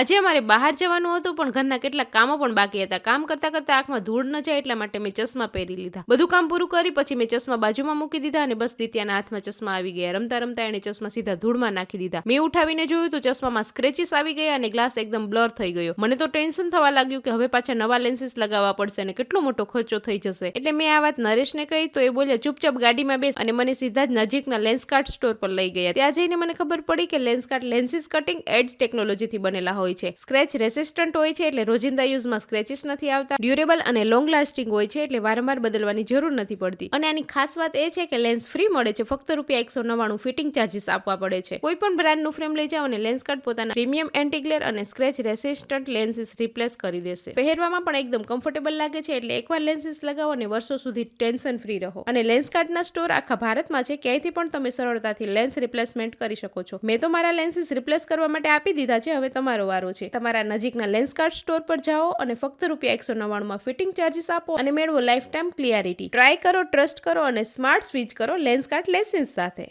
આજે અમારે બહાર જવાનું હતું, પણ ઘરના કેટલાક કામો પણ બાકી હતા. કામ કરતા કરતા આંખમાં ધૂળ ન જાય એટલા માટે મેં ચશ્મા પહેરી લીધા. બધું કામ પૂરું કરી પછી મેં ચશ્મા બાજુમાં મૂકી દીધા અને બસ દિત્યાના હાથમાં ચશ્મા આવી ગયા. રમતા રમતા એણે ચશ્મા સીધા ધૂળમાં નાખી દીધા. મેં ઉઠાવીને જોયું તો ચશ્મામાં સ્ક્રેચીસ આવી ગયા અને ગ્લાસ એકદમ બ્લર થઈ ગયો. મને તો ટેન્શન થવા લાગ્યું કે હવે પાછા નવા લેન્સીસ લગાવવા પડશે અને કેટલો મોટો ખર્ચો થઈ જશે. એટલે મેં આ વાત નરેશને કહી તો એ બોલ્યા, ચૂપચાપ ગાડીમાં બેસ. અને મને સીધા જ નજીકના લેન્સ કાર્ટ સ્ટોર પર લઈ ગયા. ત્યાં જઈને મને ખબર પડી કે લેન્સકાર્ટ લેન્સીસ કટિંગ એડ્સ ટેકનોલોજીથી બનેલા હોય છે. સ્ક્રેચ રેસિસ્ટન્ટ હોય છે એટલે રોજિંદા યુઝમાં સ્ક્રેચીસ નથી આવતા. ડ્યુરેબલ અને લોંગ લાસ્ટિંગ હોય છે એટલે વારંવાર બદલવાની જરૂર નથી પડતી. અને આની ખાસ વાત એ છે કે લેન્સ ફ્રી મળે છે. ફક્ત રૂપિયા એકસો નવ્વાણું ફિટિંગ ચાર્જીસ આપવા પડે છે. કોઈ પણ બ્રાન્ડનું ફ્રેમ લઈ જાઓ અને લેન્સ કાર્ડ પોતાના પ્રીમિયમ એન્ટીગ્લેર અને સ્ક્રેચ રેસિસ્ટન્ટ લેન્સીસ રિપ્લેસ કરી દેશે. પહેરવામાં પણ એકદમ કમ્ફર્ટેબલ લાગે છે એટલે એકવાર લેન્સીસ લગાવો અને વર્ષો સુધી ટેન્શન ફ્રી રહો. અને લેન્સ કાર્ડના સ્ટોર આખા ભારતમાં છે. ક્યાંયથી પણ તમે સરળતાથી લેન્સ રિપ્લેસમેન્ટ કરી શકો છો. મેં તો મારા લેન્સીસ રિપ્લેસ કરવા માટે આપી દીધા છે. હવે તમારો વારો છે. તમારા નજીકના લેન્સ કાર્ડ સ્ટોર પર જાઓ અને ફક્ત રૂપિયા એકસો નવ્વાણુંમાં ફિટિંગ ચાર્જીસ આપો અને મેળવો લાઈફ ટાઈમ ક્લિયરિટી ટ્રાય કરો ટ્રસ્ટ કરો અને સ્માર્ટ સ્વિચ કરો લેન્સ લેસન્સ સાથે.